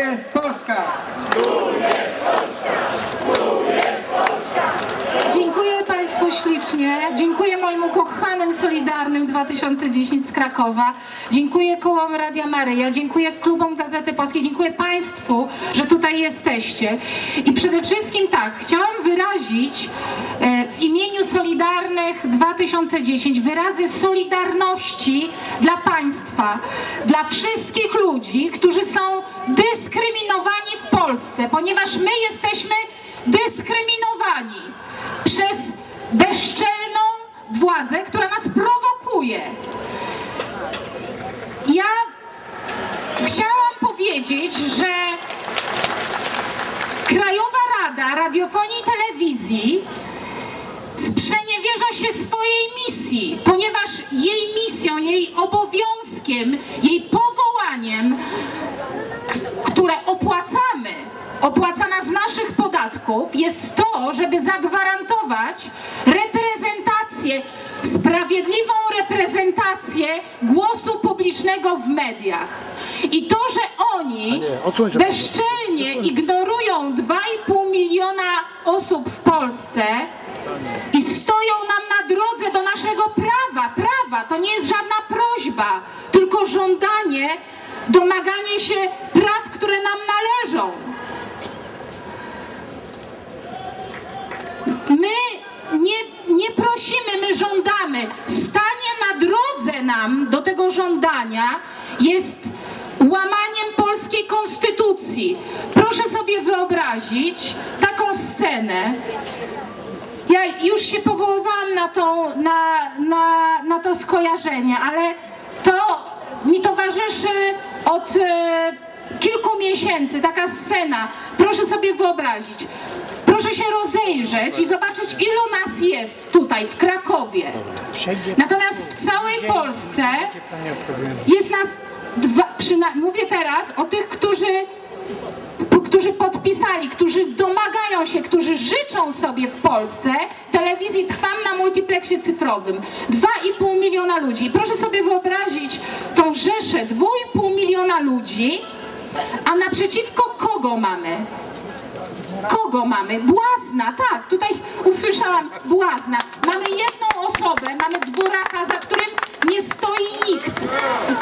jest Polska! Moim ukochanym Solidarnym 2010 z Krakowa. Dziękuję kołom Radia Maryja. Dziękuję klubom Gazety Polskiej. Dziękuję Państwu, że tutaj jesteście. I przede wszystkim tak, chciałam wyrazić e, w imieniu Solidarnych 2010 wyrazy solidarności dla Państwa, dla wszystkich ludzi, którzy są dyskryminowani w Polsce, ponieważ my jesteśmy dyskryminowani przez bezczelną władzę, która nas prowokuje. Ja chciałam powiedzieć, że Krajowa Rada Radiofonii i Telewizji sprzeniewierza się swojej misji, ponieważ jej misją, jej obowiązkiem, jej powołaniem, które opłacamy, opłacana z naszych podatków, jest to, żeby zagwarantować reprezentację, sprawiedliwą reprezentację głosu publicznego w mediach. I to, że oni nie, bezczelnie ignorują 2,5 miliona osób w Polsce i stoją nam na drodze do naszego prawa. Prawa to nie jest żadna prośba, tylko żądanie, domaganie się praw, które nam należą. Żądania jest łamaniem polskiej konstytucji. Proszę sobie wyobrazić taką scenę. Ja już się powoływałam na, tą, na, na, na to skojarzenie, ale to mi towarzyszy od e, kilku miesięcy, taka scena. Proszę sobie wyobrazić. Proszę się rozejrzeć i zobaczyć, ilu nas jest tutaj w Krakowie. Natomiast w całej Polsce jest nas dwa, mówię teraz o tych, którzy którzy podpisali, którzy domagają się, którzy życzą sobie w Polsce telewizji Trwam na multiplexie cyfrowym. 2,5 miliona ludzi. Proszę sobie wyobrazić tą rzeszę 2,5 miliona ludzi, a naprzeciwko kogo mamy? Kogo mamy? Błazna, tak, tutaj usłyszałam błazna. Mamy jedną osobę, mamy dworaka, za którym nie stoi nikt.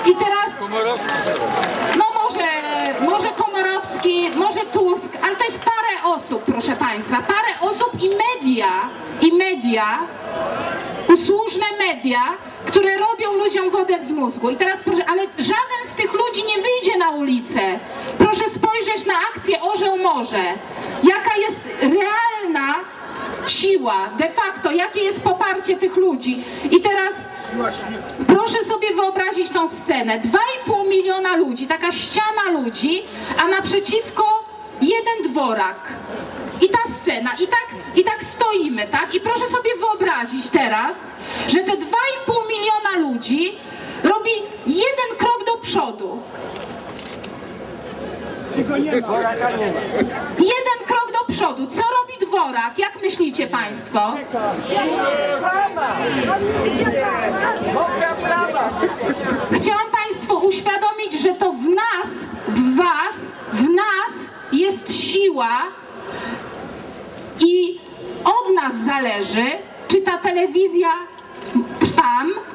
I teraz no może, może Komorowski, może Tusk, ale to jest parę osób, proszę Państwa, parę osób i media, i media, usłużne media, które robią ludziom wodę z mózgu. I teraz proszę, ale żaden z tych ludzi nie wyjdzie na ulicę. Proszę spojrzeć na akcję Orzeł Morze. Jaka jest realna siła, de facto, jakie jest poparcie tych ludzi. I teraz Proszę sobie wyobrazić tą scenę. 2,5 miliona ludzi, taka ściana ludzi, a naprzeciwko jeden dworak. I ta scena, i tak, i tak stoimy, tak? I proszę sobie wyobrazić teraz, że te 2,5 miliona ludzi robi jeden krok do przodu. Jeden krok do przodu. Co robi dworak? Jak myślicie Państwo? Chciałam siła i od nas zależy, czy ta telewizja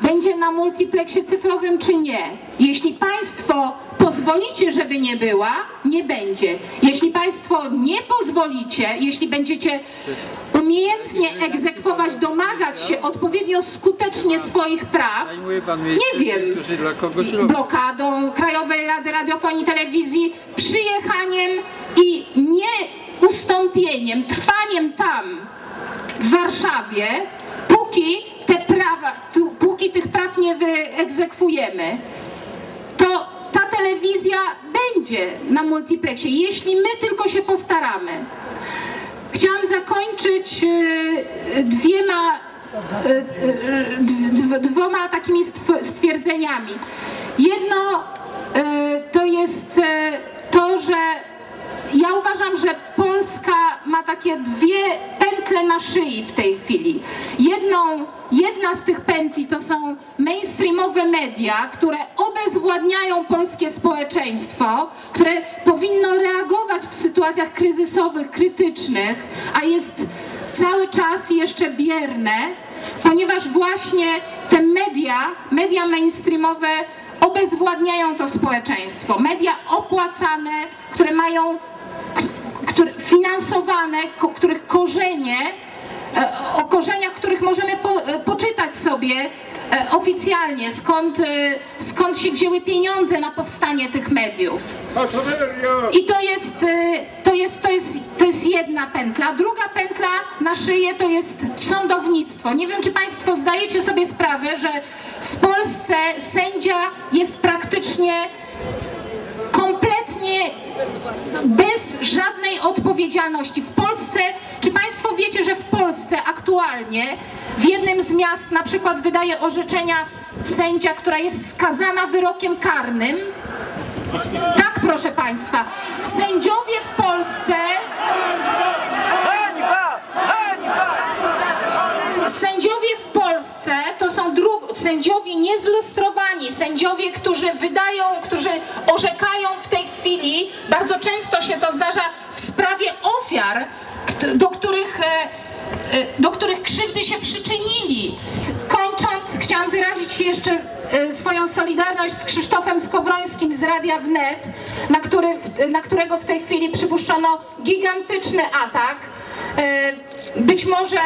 Będzie na multiplexie cyfrowym, czy nie. Jeśli Państwo pozwolicie, żeby nie była, nie będzie. Jeśli Państwo nie pozwolicie, jeśli będziecie umiejętnie egzekwować, domagać się odpowiednio skutecznie swoich praw, nie wiem, blokadą Krajowej Rady Radiofonii i Telewizji, przyjechaniem i nieustąpieniem, trwaniem tam w Warszawie, póki te prawa, wyegzekwujemy, to ta telewizja będzie na multiplexie, jeśli my tylko się postaramy. Chciałam zakończyć e, dwiema, e, e, dw- dw- dwoma takimi stw- stwierdzeniami. Jedno to jest to, że ja uważam, że Polska ma takie dwie pętle na szyi w tej chwili. Jedną, jedna z tych pętli to są mainstreamowe media, które obezwładniają polskie społeczeństwo, które powinno w sytuacjach kryzysowych, krytycznych, a jest cały czas jeszcze bierne, ponieważ właśnie te media, media mainstreamowe obezwładniają to społeczeństwo. Media opłacane, które mają które, finansowane, których korzenie, e, o korzeniach których możemy po, e, poczytać sobie e, oficjalnie, skąd, skąd się wzięły pieniądze na powstanie tych mediów. I to jest, to jest, to jest, to jest jedna pętla. Druga pętla na szyję to jest sądownictwo. Nie wiem, czy Państwo zdajecie sobie sprawę, że w Polsce sędzia jest praktycznie bez żadnej odpowiedzialności. W Polsce, czy Państwo wiecie, że w Polsce aktualnie w jednym z miast na przykład wydaje orzeczenia sędzia, która jest skazana wyrokiem karnym? Tak, proszę Państwa. Sędziowie w Polsce! Sędziowie w Polsce to są sędziowie niezlustrowani, sędziowie, którzy wydają, którzy orzekają w chwili, bardzo często się to zdarza w sprawie ofiar, do których, e, e, do których krzywdy się przyczynili. Wyrazić jeszcze e, swoją solidarność z Krzysztofem Skowrońskim z Radia Wnet, na, który, na którego w tej chwili przypuszczono gigantyczny atak. E, Być może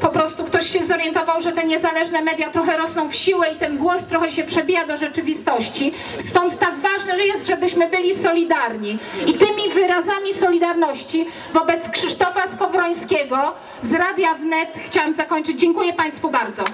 po prostu ktoś się zorientował, że te niezależne media trochę rosną w siłę i ten głos trochę się przebija do rzeczywistości. Stąd tak ważne, że jest, żebyśmy byli solidarni. I tymi wyrazami solidarności wobec Krzysztofa Skowrońskiego z Radia Wnet chciałam zakończyć. Dziękuję Państwu bardzo.